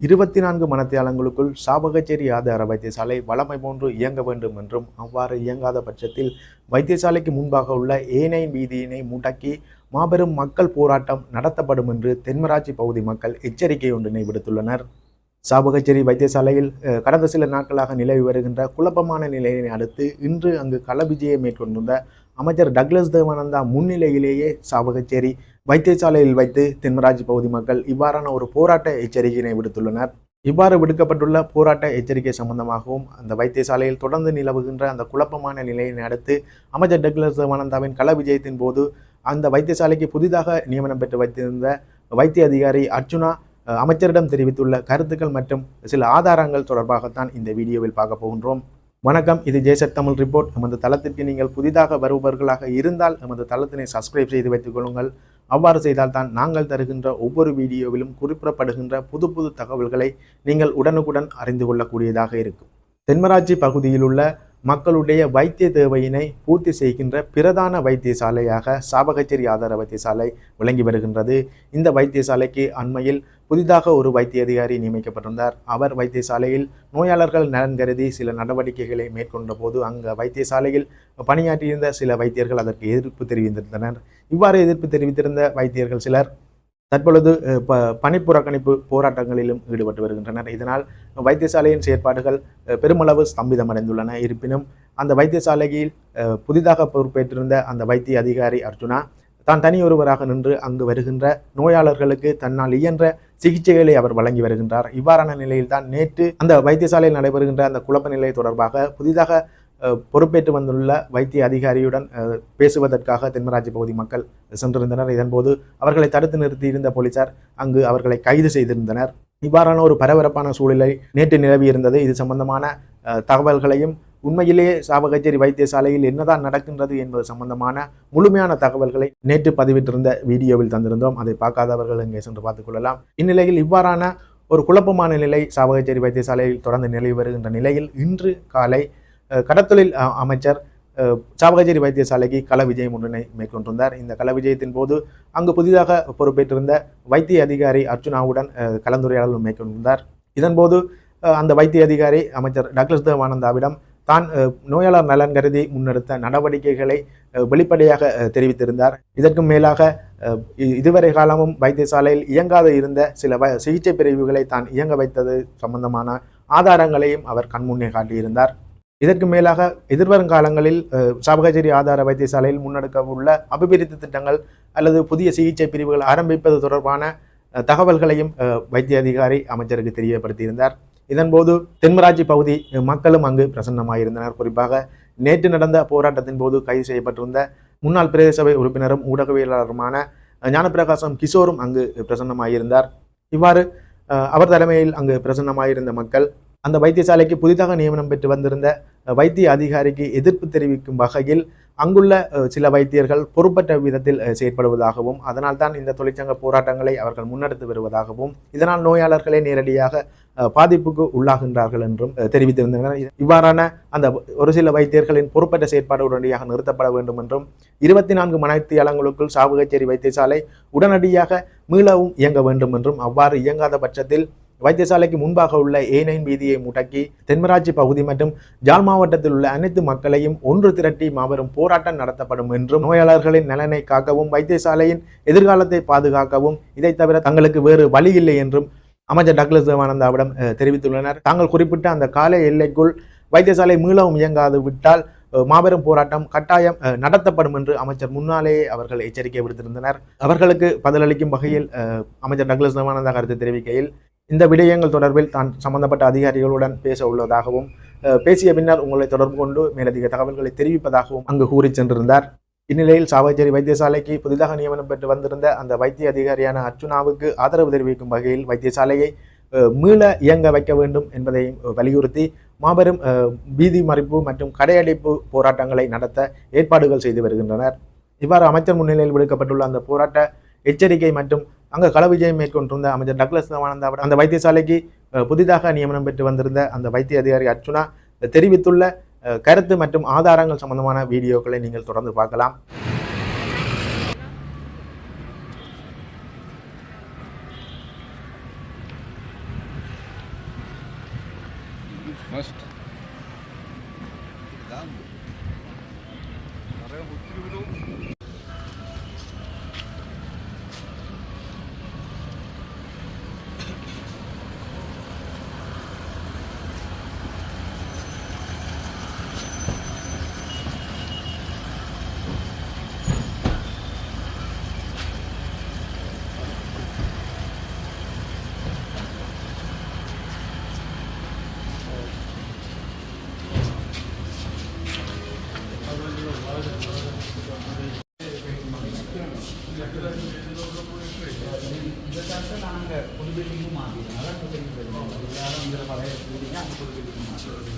இருபத்தி நான்கு மனத்தியாலங்களுக்குள் சாபகச்சேரி ஆதார வைத்தியசாலை வளமை போன்று இயங்க வேண்டும் என்றும் அவ்வாறு இயங்காத பட்சத்தில் வைத்தியசாலைக்கு முன்பாக உள்ள ஏனையின் வீதியினை முடக்கி மாபெரும் மக்கள் போராட்டம் நடத்தப்படும் என்று தென்மராட்சி பகுதி மக்கள் எச்சரிக்கை ஒன்றினை விடுத்துள்ளனர். சாபகச்சேரி வைத்தியசாலையில் கடந்த சில நாட்களாக நிலவி வருகின்ற குழப்பமான நிலையினை அடுத்து இன்று அங்கு கள விஜயம் மேற்கொண்டிருந்த அமைச்சர் டக்ளஸ் தேவானந்தா முன்னிலையிலேயே சாபகச்சேரி வைத்தியசாலையில் வைத்து தென்மராஜ் பகுதி மக்கள் இவ்வாறான ஒரு போராட்ட எச்சரிக்கையினை விடுத்துள்ளனர். இவ்வாறு விடுக்கப்பட்டுள்ள போராட்ட எச்சரிக்கை சம்பந்தமாகவும் அந்த வைத்தியசாலையில் தொடர்ந்து நிலவுகின்ற அந்த குழப்பமான நிலையை அடுத்து அமைச்சர் டக்ளஸ் தேவானந்தாவின் கள விஜயத்தின் போது அந்த வைத்தியசாலைக்கு புதிதாக நியமனம் பெற்று வைத்திருந்த வைத்திய அதிகாரி அர்ச்சுனா அமைச்சரிடம் தெரிவித்துள்ள கருத்துக்கள் மற்றும் சில ஆதாரங்கள் தொடர்பாகத்தான் இந்த வீடியோவில் பார்க்க போகின்றோம். வணக்கம் இது ஜெய்சக் தமிழ் ரிப்போர்ட். நமது தளத்திற்கு நீங்கள் புதிதாக வருபவர்களாக இருந்தால் நமது தளத்தினை சப்ஸ்கிரைப் செய்து வைத்துக் கொள்ளுங்கள். அவ்வாறு செய்தால்தான் நாங்கள் தருகின்ற ஒவ்வொரு வீடியோவிலும் குறிப்பிடப்படுகின்ற புது புது தகவல்களை நீங்கள் உடனுக்குடன் அறிந்து கொள்ளக்கூடியதாக இருக்கும். தென்மராட்சி பகுதியில் உள்ள மக்களுடைய வைத்திய தேவையினை பூர்த்தி செய்கின்ற பிரதான வைத்தியசாலையாக சாபகச்சேரி ஆதார வைத்தியசாலை விளங்கி வருகின்றது. இந்த வைத்தியசாலைக்கு அண்மையில் புதிதாக ஒரு வைத்திய அதிகாரி நியமிக்கப்பட்டிருந்தார். அவர் வைத்தியசாலையில் நோயாளர்கள் நலன் கருதி சில நடவடிக்கைகளை மேற்கொண்ட போது அங்கு வைத்தியசாலையில் பணியாற்றியிருந்த சில வைத்தியர்கள் அதற்கு எதிர்ப்பு தெரிவித்திருந்தனர். இவ்வாறு எதிர்ப்பு தெரிவித்திருந்த வைத்தியர்கள் சிலர் தற்பொழுது ப பணிப்புறக்கணிப்பு போராட்டங்களிலும் ஈடுபட்டு வருகின்றனர். இதனால் வைத்தியசாலையின் செயற்பாடுகள் பெருமளவு ஸ்தம்பிதமடைந்துள்ளன. இருப்பினும் அந்த வைத்தியசாலையில் புதிதாக பொறுப்பேற்றிருந்த அந்த வைத்திய அதிகாரி அர்ஜுனா தான் தனியொருவராக நின்று அங்கு வருகின்ற நோயாளர்களுக்கு தன்னால் இயன்ற சிகிச்சைகளை அவர் வழங்கி வருகின்றார். இவ்வாறான நிலையில்தான் நேற்று அந்த வைத்தியசாலையில் நடைபெறுகின்ற அந்த குழப்ப நிலை தொடர்பாக புதிதாக பொறுப்பேற்று வந்துள்ள வைத்திய அதிகாரியுடன் பேசுவதற்காக தென்மராட்சி பகுதி மக்கள் சென்றிருந்தனர். இதன்போது அவர்களை தடுத்து நிறுத்தியிருந்த போலீசார் அங்கு அவர்களை கைது செய்திருந்தனர். இவ்வாறான ஒரு பரபரப்பான சூழ்நிலை நேற்று நிலவியிருந்தது இது சம்பந்தமான தகவல்களையும் உண்மையிலேயே சாவகச்சேரி வைத்தியசாலையில் என்னதான் நடக்கின்றது என்பது சம்பந்தமான முழுமையான தகவல்களை நேற்று பதிவிட்டிருந்த வீடியோவில் தந்திருந்தோம். அதை பார்க்காதவர்கள் இங்கே சென்று பார்த்துக் கொள்ளலாம். இந்நிலையில் இவ்வாறான ஒரு குழப்பமான நிலை சாவகச்சேரி வைத்தியசாலையில் தொடர்ந்து நிலவி வருகின்ற நிலையில் இன்று காலை கடத்தொழில் அமைச்சர் அஹ், சாவகச்சேரி வைத்தியசாலைக்கு கள விஜயம் ஒன்றினை மேற்கொண்டிருந்தார். இந்த கள விஜயத்தின் போது அங்கு புதிதாக பொறுப்பேற்றிருந்த வைத்திய அதிகாரி அர்ச்சுனாவுடன் அஹ், கலந்துரையாடல் மேற்கொண்டிருந்தார். இதன்போது அந்த வைத்திய அதிகாரி அமைச்சர் டாக்டர் தேவானந்தாவிடம் தான் நோயாளர் நலன் கருதி முன்னெடுத்த நடவடிக்கைகளை வெளிப்படையாக தெரிவித்திருந்தார். இதற்கு மேலாக இதுவரை காலமும் வைத்தியசாலையில் இயங்காத இருந்த சில வ சிகிச்சை பிரிவுகளை தான் இயங்க வைத்தது சம்பந்தமான ஆதாரங்களையும் அவர் கண்முன்னே காட்டியிருந்தார். இதற்கு மேலாக எதிர்வரும் காலங்களில் அஹ், ஆதார வைத்தியசாலையில் முன்னெடுக்க உள்ள அபிவிருத்தி திட்டங்கள் அல்லது புதிய சிகிச்சை பிரிவுகள் ஆரம்பிப்பது தொடர்பான தகவல்களையும் வைத்திய அதிகாரி அமைச்சருக்கு தெரியப்படுத்தியிருந்தார். இதன்போது தென்மராட்சி பகுதி மக்களும் அங்கு பிரசன்னமாயிருந்தனர். குறிப்பாக நேற்று நடந்த போராட்டத்தின் போது கைது செய்யப்பட்டிருந்த முன்னாள் பிரதேச சபை உறுப்பினரும் ஊடகவியலாளருமான ஞானப்பிரகாசம் கிஷோரும் அங்கு பிரசன்னமாயிருந்தார். இவ்வாறு அவர் தலைமையில் அங்கு பிரசன்னமாயிருந்த மக்கள் அந்த வைத்தியசாலைக்கு புதிதாக நியமனம் பெற்று வந்திருந்த வைத்திய அதிகாரிக்கு எதிர்ப்பு தெரிவிக்கும் வகையில் அங்குள்ள சில வைத்தியர்கள் பொறுப்பற்ற விதத்தில் செயற்படுவதாகவும் அதனால் தான் இந்த தொழிற்சங்க போராட்டங்களை அவர்கள் முன்னெடுத்து வருவதாகவும் இதனால் நோயாளர்களே நேரடியாக பாதிப்புக்கு உள்ளாகின்றார்கள் என்றும் தெரிவித்திருந்தனர். இவ்வாறான அந்த ஒரு சில வைத்தியர்களின் பொறுப்பற்ற செயற்பாடு உடனடியாக நிறுத்தப்பட வேண்டும் என்றும் இருபத்தி நான்கு மணித்தியாலங்களுக்குள் சாவுகச்சேரி வைத்தியசாலை உடனடியாக மீளவும் இயங்க வேண்டும் என்றும் அவ்வாறு இயங்காத பட்சத்தில் வைத்தியசாலைக்கு முன்பாக உள்ள ஏனைன் வீதியை முடக்கி தென்மராட்சி பகுதி மற்றும் ஜாழ் மாவட்டத்தில் உள்ள அனைத்து மக்களையும் ஒன்று திரட்டி மாபெரும் போராட்டம் நடத்தப்படும் என்றும் நோயாளர்களின் நலனை காக்கவும் வைத்தியசாலையின் எதிர்காலத்தை பாதுகாக்கவும் இதை தவிர தங்களுக்கு வேறு வழி இல்லை என்றும் அமைச்சர் டக்ளஸ் தேவானந்தாவிடம் தெரிவித்துள்ளனர். தாங்கள் குறிப்பிட்ட அந்த கால எல்லைக்குள் வைத்தியசாலை மீளவும் இயங்காது விட்டால் மாபெரும் போராட்டம் கட்டாயம் நடத்தப்படும் என்று அமைச்சர் முன்னாலேயே அவர்கள் எச்சரிக்கை விடுத்திருந்தனர். அவர்களுக்கு பதிலளிக்கும் வகையில் அமைச்சர் டக்ளஸ் தேவானந்தா கருத்து தெரிவிக்கையில் இந்த விடயங்கள் தொடர்பில் தான் சம்பந்தப்பட்ட அதிகாரிகளுடன் பேச உள்ளதாகவும் பேசிய பின்னர் உங்களை தொடர்பு கொண்டு மேலதிக தகவல்களை தெரிவிப்பதாகவும் அங்கு கூறி சென்றிருந்தார். இந்நிலையில் சாவகச்சேரி வைத்தியசாலைக்கு புதிதாக நியமனம் பெற்று வந்திருந்த அந்த வைத்திய அதிகாரியான அர்ச்சுனாவுக்கு ஆதரவு தெரிவிக்கும் வகையில் வைத்தியசாலையை மீள இயங்க வைக்க வேண்டும் என்பதை வலியுறுத்தி மாபெரும் பீதி வீதி மறிப்பு மற்றும் கடையடைப்பு போராட்டங்களை நடத்த ஏற்பாடுகள் செய்து வருகின்றனர். இவ்வாறு அமைச்சர் முன்னிலையில் விடுக்கப்பட்டுள்ள அந்த போராட்ட எச்சரிக்கை மற்றும் அங்கே கள விஜயம் மேற்கொண்டிருந்த அமைச்சர் டக்ளஸ் தேவானந்தா அந்த வைத்தியசாலைக்கு புதிதாக நியமனம் பெற்று வந்திருந்த அந்த வைத்திய அதிகாரி அர்ச்சுனா தெரிவித்துள்ள கருத்து மற்றும் ஆதாரங்கள் சம்பந்தமான வீடியோக்களை நீங்கள் தொடர்ந்து பார்க்கலாம் ஃபர்ஸ்ட் நிறைய முற்றிவிடும் இதற்காக நாங்கள் புது பில்டிங்கும் மாற்றிடுவோம் அதான் புது பில்டிங் எல்லாரும் இந்த பழைய பில்டிங் அந்த புது பில்டிங் மாற்றுவோம்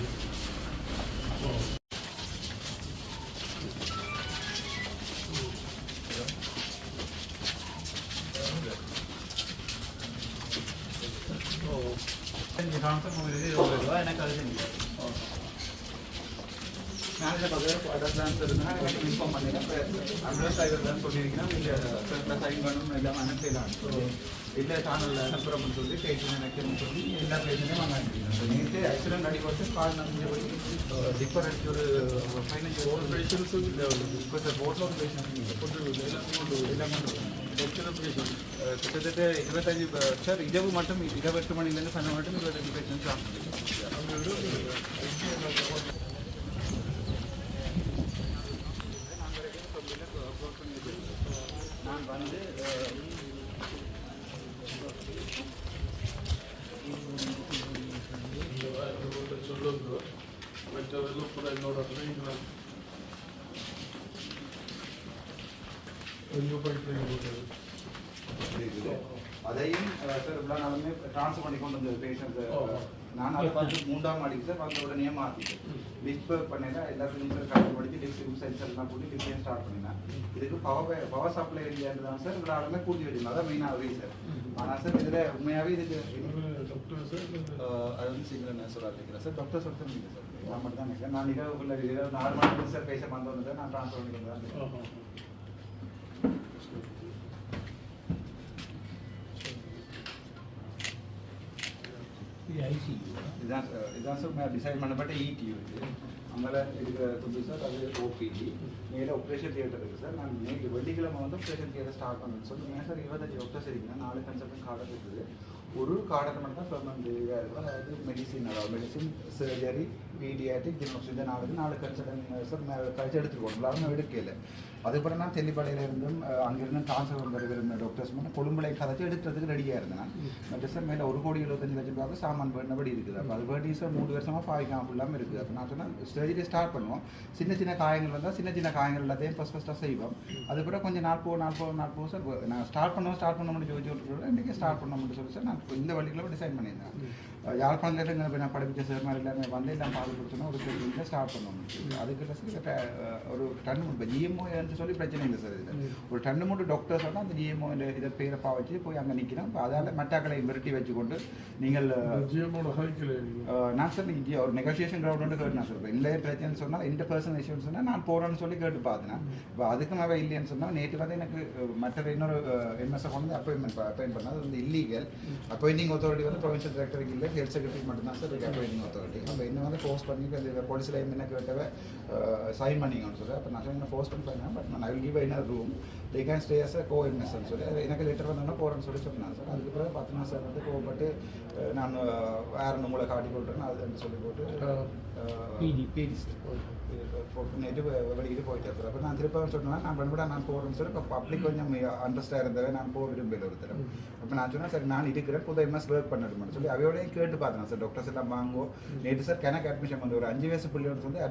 அஞ்சு ட்ரான்ஸ்ஃபர் போகுது இருபது ரூபா எனக்கு அது செஞ்சு நான் இதில் பக்கம் அட்ரஸ் ட்ரான்ஸ்ஃபர் இருந்தால் எனக்கு இன்ஃபார்ம் பண்ணிடுறேன் அட்ரஸ் ஆகிட்டு தான் சொல்லியிருக்கிறேன் இல்லை சைன் பண்ணணும் எல்லாம் அனுப்பிடலாம் இல்லை சேனலில் அனுப்புகிறோம்னு சொல்லி பேஜ் நினைக்கிறேன்னு சொல்லி எல்லா பேஜுமே நாங்கள் அனுப்பிடுறோம் நேற்று ஆக்சிடென்ட் அடிபட்டு கால் நம்பியபடி டிப்பர் அடிச்சு ஒரு பதினஞ்சு ஒரு பேஷன்ஸ் இப்போ சார் போட்டில் ஒரு பேஷன்ஸ் எல்லாம் கிட்டத்தட்ட இருபத்தஞ்சு சார் இரவு மட்டும் இரவு எட்டு மணிலேருந்து பன்னெண்டு மட்டும் இருபத்தஞ்சு பேஷன்ஸ் நான் வந்து இருக்குது அதையும் சார் இவ்வளோ நாளுமே ட்ரான்ஸ்ஃபர் பண்ணி கொண்டு வந்த பேஷண்ட் நான் அதை பார்த்து மூன்றாம் மாடிக்கு சார் வந்த உடனே மாற்றிட்டேன் லிஸ்ட் பண்ணல எல்லாத்துக்கும் சார் கணக்கு படித்து லிஸ்ட் சென்சர் எல்லாம் கூட்டி லிஸ்ட் ஸ்டார்ட் பண்ணினேன். இதுக்கு பவர் பவர் சப்ளை ஏரியாண்டு தான் சார். இவ்வளோ ஆளுமே கூட்டி வச்சிருந்தோம் அதான் மெயினாக ரீசன் ஆனால் சார் இதில் உண்மையாகவே இதுக்கு அஹ், அது வந்து சிங்கிள் சொல்ல இருக்கிறேன் சார் டாக்டர் சொல்லிட்டு இல்லை சார் நான் மட்டும் தான் நினைக்கிறேன் நான் இரவு நாலு மணிக்கு சார் பேச வந்தோன்னு சார். நான் ட்ரான்ஸ்ஃபர் பண்ணி கொண்டு வந்தேன் இதுதான் சார் இதுதான் சார் டிசைன் பண்ணப்பட்ட இடி இருக்குது அங்கே இருக்கிற துண்டு சார் அது ஓபிடி நேராக ஆப்ரேஷன் தியேட்டர் இருக்குது சார். நான் நேற்று வெள்ளிக்கிழமை வந்து ஆப்ரேஷன் தியேட்டர் ஸ்டார்ட் பண்ணேன். சொல்லி ஏன் சார் இருபத்தஞ்சு டாக்டர்ஸ் இருக்குன்னா நாலு கன்சல்டன் கார்டர் இருக்குது. ஒரு கார்டர் மட்டும் தான் பெர்மனண்ட் இதாக இருக்கும். அதாவது மெடிசின் அதாவது மெடிசின் சர்ஜரி பீடியாட்டிக் இந்த நாளுக்கு நாலு கன்சல்டன் கழிச்சு எடுத்துருக்கோம் எல்லாரும் எடுக்கல. அதுக்கப்புறம் நான் தெல்லிப்பாளையில இருந்தும் அஹ், அங்கிருந்து ட்ரான்ஸ்ஃபர் விரும்பின டாக்டர்ஸ் மட்டும் கொழும்புலை கதைச்சு எடுக்கிறதுக்கு ரெடியாக இருந்தேன் பட் சார் மேலே ஒரு கோடி எழுபத்தஞ்சு லட்சம் ரூபாய்க்கு சாமான் வேண்டபடி இருக்குது. அப்போ அது வேண்டி சார் மூணு வருஷமாக பாய்க்காம ஃபுல்லாமல் இருக்குது. அப்போ நான் சொன்னேன் சர்ஜரி ஸ்டார்ட் பண்ணுவோம். சின்ன சின்ன காயங்கள் வந்தால் சின்ன சின்ன காயங்கள் எல்லாத்தையும் ஃபஸ்ட் ஃபஸ்ட்டாக செய்வோம். அதுக்கப்புறம் கொஞ்சம் நாள் போ நாள் போ நாள் போ சார் நான் ஸ்டார்ட் பண்ணுவோம் ஸ்டார்ட் பண்ண முடியும் ஜோதி இன்றைக்கி ஸ்டார்ட் பண்ண முடியும் சொல்லி சார் நான் இந்த வழிகளை டிசைன் பண்ணியிருந்தேன். யாழ்ப்பாணத்துல இருந்து நான் படிப்பிச்ச சார் மாதிரி எல்லாருமே வந்து எல்லாம் பார்த்து கொடுத்தோன்னா ஒரு சர்ஜரியில் ஸ்டார்ட் பண்ண முடியும் அதுக்கிட்ட சார் கிட்ட, அஹ், ஒரு டன் இப்போ ஜிஎம்ஓ சொல்லி பிரச்சனை இல்லை சார் இதில் ஒரு டன் மூணு டாக்டர்ஸ் வந்து அந்த ஜிஎம்ஓ இதை பேரை பாவச்சு போய் அங்கே நிற்கிறோம் இப்போ அதால் மட்டாக்களை மிரட்டி வச்சுக்கொண்டு நீங்கள் அஹ், நான் சார் இங்கே ஒரு நெகோசியேஷன் கிரவுண்ட் வந்து கேட்டு நான் சொல்கிறேன் இல்லை பிரச்சனை சொன்னால் இந்த பர்சன் இஷ்யூன்னு சொன்னால் நான் போகிறேன்னு சொல்லி கேட்டு பார்த்தேன் இப்போ அதுக்கு மேலே இல்லைன்னு சொன்னால் நேற்று வந்து எனக்கு மற்ற இன்னொரு எம்எஸ்ஐ கொண்டு அப்பாயின்மெண்ட் அப்பாயின் பண்ணது அது வந்து இல்லீகல் அப்பாயிண்டிங் அத்தாரிட்டி வந்து ப்ரொவின்ஷியல் டைரக்டருக்கு இல்லை ஹெல்த் செக்ரட்டரி மட்டும்தான் சார் இருக்கு அப்பாயிண்டிங் அத்தாரிட்டி நம்ம என்ன வந்து ஃபோர்ஸ் பண்ணி இந்த போலீஸில் என்ன கேட்டவ சைன் பண்ணிங்கன்னு சொல்லி அப்போ நான் சொன்ன ஃபோர்ஸ் பண்ணி பண்ணேன் பட் நான் ஐ வில் கிவ் என்ன room they can stay as go எம்எஸ்ன்னு சொல்லி அது எனக்கு லெட்டர் வந்தோன்னா போகிறேன்னு சொல்லி சொன்னாங்க சார் அதுக்கு பிறகு பார்த்தீங்கன்னா சார் வந்து கோவப்பட்டு நான் வேற உங்களை காட்டி கொடுத்துறேன் அது சொல்லி போட்டு பிடி நேற்று வெளியிட்டு போயிட்டு சார் அப்போ நான் திரும்ப சொன்னேன் நான் பண்ணவிட நான் போகிறேன்னு சொல்லி இப்போ பப்ளிக் கொஞ்சம் அண்டர்ஸ்டாக இருந்தவே நான் போக விரும்பல ஒருத்தர் அப்போ நான் சொன்னேன் சார் நான் இருக்கிறேன் புது எம்எஸ் ஒர்க் பண்ணணும்னு சொல்லி அவையோடையும் கேட்டு பார்த்தேன் சார்? டாக்டர்ஸ் எல்லாம் வாங்கோ நேற்று சார் கணக்கு அட்மிஷன் வந்து ஒரு அஞ்சு வயசு பிள்ளையோட வந்து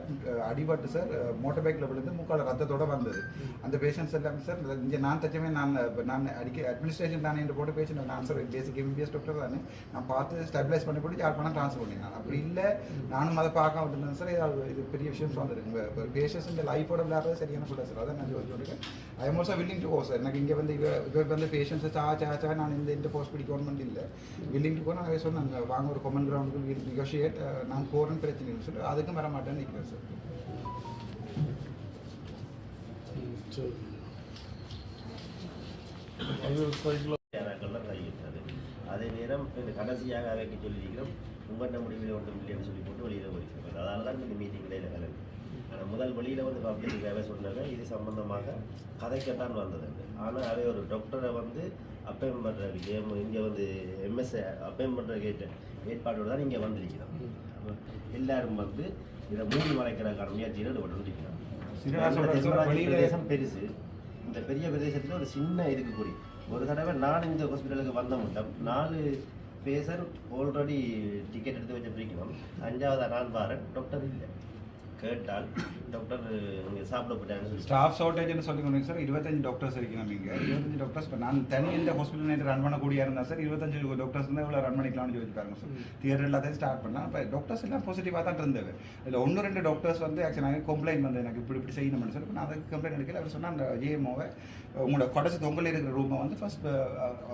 அடிபட்டு சார் மோட்டர் பைக்கில் விழுந்து முக்கால் ரத்தத்தோட வந்தது. அந்த பேஷண்ட்ஸ் எல்லாமே சார் இங்கே நான் தச்சமே நான் நான் அடிக்க அட்மினிஸ்ட்ரேஷன் தானே என்று போட்டு பேஷண்ட் நான் சார் பேசிக் எம்பிபிஎஸ் டாக்டர் தானே. நான் பார்த்து ஸ்டெபிலைஸ் பண்ணி போட்டு யார் பண்ணால் ட்ரான்ஸ்ஃபர் பண்ணினேன் அப்படி இல்லை நானும் அதை பார்க்க விட்டுருந்தேன் சார். இது இது பெரிய விஷயம் வந்துருக்கு இப்போ பேஷண்ட்ஸ் இந்த லைஃபோட விளையாடுறது சரியான சொல்ல சார். அதான் நான் சொல்லி சொல்லியிருக்கேன் I am also willing to go sir எனக்கு இங்கே வந்து இவர் வந்து பேஷண்ட்ஸை சா சா சா நான் இந்த இந்த போஸ்ட் பிடிக்கணும்னு இல்லை. வில்லிங் டு கோ நான் சொன்னாங்க வாங்க ஒரு கொமன் கிரவுண்டுக்கு நெகோஷியேட் நான் போகிறேன்னு பிரச்சனை இல்லை சொல்லி. அதுக்கும் வர மாட்டேன்னு நிற்கிறேன் சார் கையிட்டது அதே நேரம் கடைசியாக அவைக்கு சொல்லியிருக்கிறோம். உங்கள்கிட்ட முடிவில் ஒன்றும் இல்லைன்னு சொல்லி போட்டு வெளியில் போயிருக்கிறோம் அதனால தான் இந்த மீட்டிங் இடையில கலந்து. முதல் வெளியில் வந்து பப்ளிக்காகவே சொன்னாங்க இது சம்பந்தமாக கதைக்கத்தான் வந்தது. ஆனால் அவை ஒரு டாக்டரை வந்து அப்பயம் பண்ணுற விஷயம் இங்கே வந்து எம்எஸ் அப்பயம் பண்ணுற கேட்ட ஏற்பாட்டோடு தான் இங்கே வந்திருக்கிறோம். எல்லாரும் வந்து இதை மூடி மறைக்கிறதுக்கான முயற்சியில் ஈடுபட்டு சிறுவாசோட இந்த வெளியில பிரதேசம் பெருசு. இந்த பெரிய பிரதேசத்துல ஒரு சின்ன இதுக்கு கூடி. ஒரு தடவை நான் இந்த ஹாஸ்பிட்டலுக்கு வந்த மட்டும் நாலு பேஷண்ட் ஆல்ரெடி டிக்கெட் எடுத்து வச்சிருக்கணும் அஞ்சாவது நான் வாரேன் டாக்டர் இல்லை. கேட்டால் டாக்டர் இங்கே சாப்பிட போட்டாங்கன்னு சொல்லி ஸ்டாஃப் ஷார்ட்டேஜ்னு சொல்லி கொண்டு சார் இருபத்தஞ்சு டாக்டர்ஸ் இருக்கணும் இங்கே. இருபத்தஞ்சு டாக்டர்ஸ் இப்போ நான் தனி இந்த ஹாஸ்பிட்டல் ரன் பண்ணக்கூடிய இருந்தால் சார் இருபத்தஞ்சு டாக்டர்ஸ் இருந்தால் இவ்வளோ ரன் பண்ணிக்கலாம்னு சொல்லி பாருங்க சார் தியேட்டர் எல்லாத்தையும் ஸ்டார்ட் பண்ணலாம். இப்போ டாக்டர்ஸ் எல்லாம் பாசிட்டிவாக தான் இருந்தது இதில் ஒன்று ரெண்டு டாக்டர்ஸ் வந்து ஆக்சுவலாக கம்ப்ளைண்ட் வந்து எனக்கு இப்படி இப்படி செய்யணும்னு சொல்லி நான் அதுக்கு கம்ப்ளைண்ட் எடுக்கல. அவர் சொன்னால் அந்த ஜிஎம்ஓவை உங்களோட கடைசி தொங்கல் இருக்கிற ரூமை வந்து ஃபர்ஸ்ட்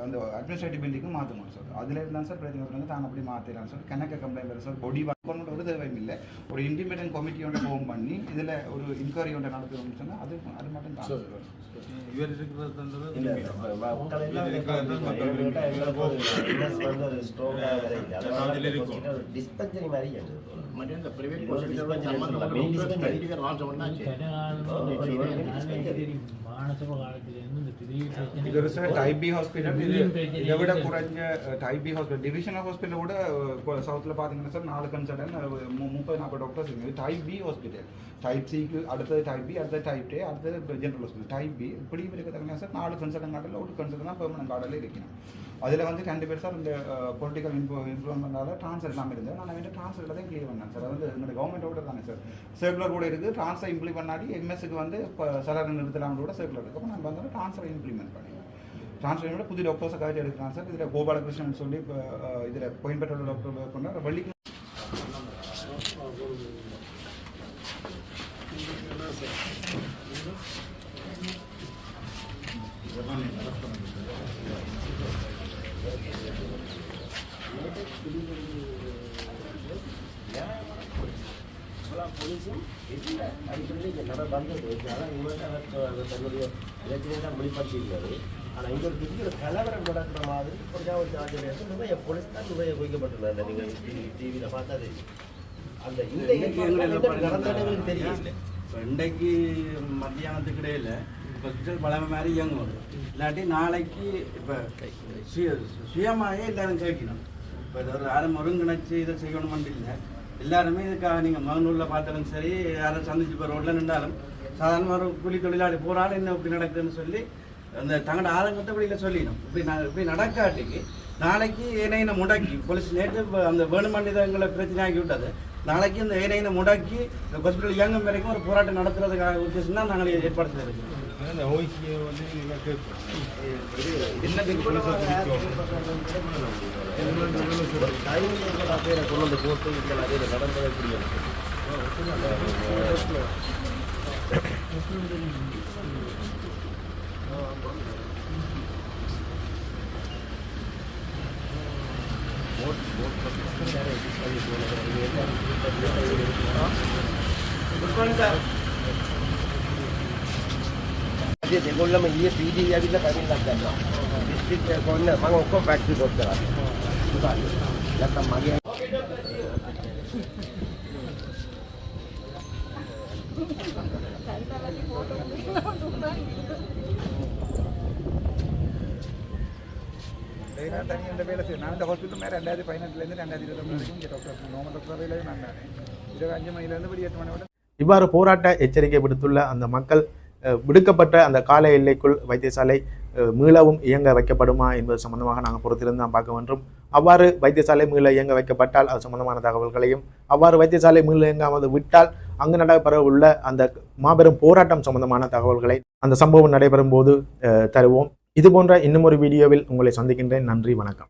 அந்த அட்மினிஸ்ட்ரேட்டிவ் பில்டிங்க்கு மாற்றணும் சார். அதில் இருந்தால் சார் பிரச்சனை வந்து தான் அப்படி மாற்றலாம் சார் கணக்க கம்ப்ளைண்ட் வரும் சார். பொடி ஒன்று ஒரு தேவையும் இல்லை. ஒரு இண்டிபெண்டன்ட் கமிட்டி ஃபோன் பண்ணி இதில் ஒரு இன்கொயரி ஒன்று நடத்தணும்னு சொன்னால் அது அது மட்டும் தான். இவர் இருக்கிறது மாதிரி விட. குறைஞ்ச type B hospital divisional hospital கூட சவுத்தில் பார்த்தீங்கன்னா சார் நாலு கன்சல்டன் முப்பது நாற்பது டாக்டர்ஸ் இருக்குது டைப் ஹாஸ்பிட்டல் டைப் சிக்கு அடுத்தது டைப் பி அடுத்தது டைப் டே அடுத்தது ஜென்ரல் ஹாஸ்பிட்டல் டைப் பி இப்படி இருக்கிறதுனா சார் நாலு கன்சல்டன் கார்டில் ஒரு கன்சல்டன் தான் பெர்மனன்ட் கார்டில் இருக்கணும். அதில் வந்து ரெண்டு பேர் சார் இந்த பொலிட்டிக்கல் இன்ஃபோ இன்ஃப்ளூமெண்டால ட்ரான்ஸ்ஃபர் இல்லாமல் இருந்தது நான் வந்து ட்ரான்ஸ்ஃபர் தான் கிளியர் பண்ணேன் சார் அது வந்து எங்களோட கவர்மெண்ட்டோட தானே சார் சர்க்குலர் கூட இருக்குது ட்ரான்ஸ்ஃபர் இம்ப்ளிமெண்ட் பண்ணாடி எம்எஸ்க்கு வந்து இப்போ சலர் நிறுத்தலாம் கூட சர்க்குலர் இருக்குது அப்போ நான் வந்து ட்ரான்ஸ்ஃபர் இம்ப்ளிமெண்ட் பண்ணி ட்ரான்ஸ்ஃபர் புது டாக்டர்ஸை காய்ச்சி எடுக்கலாம் சார் இதில் கோபாலகிருஷ்ணன் சொல்லி இப்போ இதில் கோயம்பேட்டோட டாக்டர் ஒர்க் வள்ளி போலீஸும் அடிப்படையில் வந்தது ஆனால் இவங்கள்ட்ட அவர் தன்னுடைய இலக்கியம் தான் ஆனால் இங்கே ஒரு பெரிய கலவரம் நடக்கிற மாதிரி கொஞ்சம் சார்ஜ் நிறைய போலீஸ் தான் நிறைய குவிக்கப்பட்டிருந்தாங்க நீங்கள் டிவியில் பார்த்தா தெரியும் அந்த இந்த நடந்த இடங்களுக்கு தெரியல இப்போ இன்றைக்கு மத்தியானத்துக்கு இடையில பழமை மாதிரி இயங்கும் இல்லாட்டி நாளைக்கு இப்போ சுய சுயமாகவே எல்லாரும் கேட்கணும். இப்போ இது ஒரு யாரும் ஒருங்கிணைச்சு இதை செய்யணும்னு இல்லை. எல்லாருமே இதுக்காக நீங்கள் மகனூரில் பார்த்தாலும் சரி யாரும் சந்திச்சு இப்போ ரோட்டில் நின்றாலும் சாதாரண ஒரு கூலி தொழிலாளி போகிறாலும் என்ன இப்படி நடக்குதுன்னு சொல்லி அந்த தங்களோட ஆதங்கத்தை வெளியில் சொல்லிடணும். இப்படி நான் இப்படி நடக்காட்டிக்கு நாளைக்கு ஏனையின முடக்கி போலீஸ் நேற்று அந்த வேணுமனிதங்களை பிரச்சனை ஆக்கி விட்டது. நாளைக்கு இந்த ஏனையினை முடக்கி இந்த ஹாஸ்பிட்டல் இயங்கும் வரைக்கும் ஒரு போராட்டம் நடத்துறதுக்காக உத்தேசம் தான் நாங்கள் ஏற்பாடு செய்திருக்கோம் பேரை கொண்டு வந்து போட்டு இதில் அதே நடந்ததை புரியும் අද දෙගොල්ලම ඊයේ පීඩී ඇවිල්ලා කමින් ගන්නවා. ඩිස්ට්‍රික්ට් එක කොන්න මම ඔක්කොම ප්‍රැක්ටිස් කරා. නැත්තම් මගේ நான் தனி இந்த வேலை செய்யும் நான் இந்த ஹாஸ்பிட்டல் ரெண்டாயிரத்தி பதினெட்டுலேருந்து ரெண்டாயிரத்தி இருபத்தி வரைக்கும் இங்கே டாக்டர் நோமல் டாக்டர் வேலையை நான் தானே இருபது அஞ்சு மணிலேருந்து விடிய எட்டு மணி வரை இவ்வாறு போராட்ட எச்சரிக்கை விடுத்துள்ள அந்த மக்கள் அஹ், விடுக்கப்பட்ட அந்த கால எல்லைக்குள் வைத்தியசாலை மீளவும் இயங்க வைக்கப்படுமா என்பது சம்பந்தமாக நாங்கள் பொறுத்திருந்து தான் பார்க்க வேண்டும். அவ்வாறு வைத்தியசாலை மீள இயங்க வைக்கப்பட்டால் அது சம்பந்தமான தகவல்களையும் அவ்வாறு வைத்தியசாலை மீள இயங்காமல் விட்டால் அங்கு நடைபெற உள்ள அந்த மாபெரும் போராட்டம் சம்பந்தமான தகவல்களை அந்த சம்பவம் நடைபெறும் போது தருவோம். இது போன்ற இன்னும் ஒரு வீடியோவில் உங்களை சந்திக்கின்றேன். நன்றி வணக்கம்.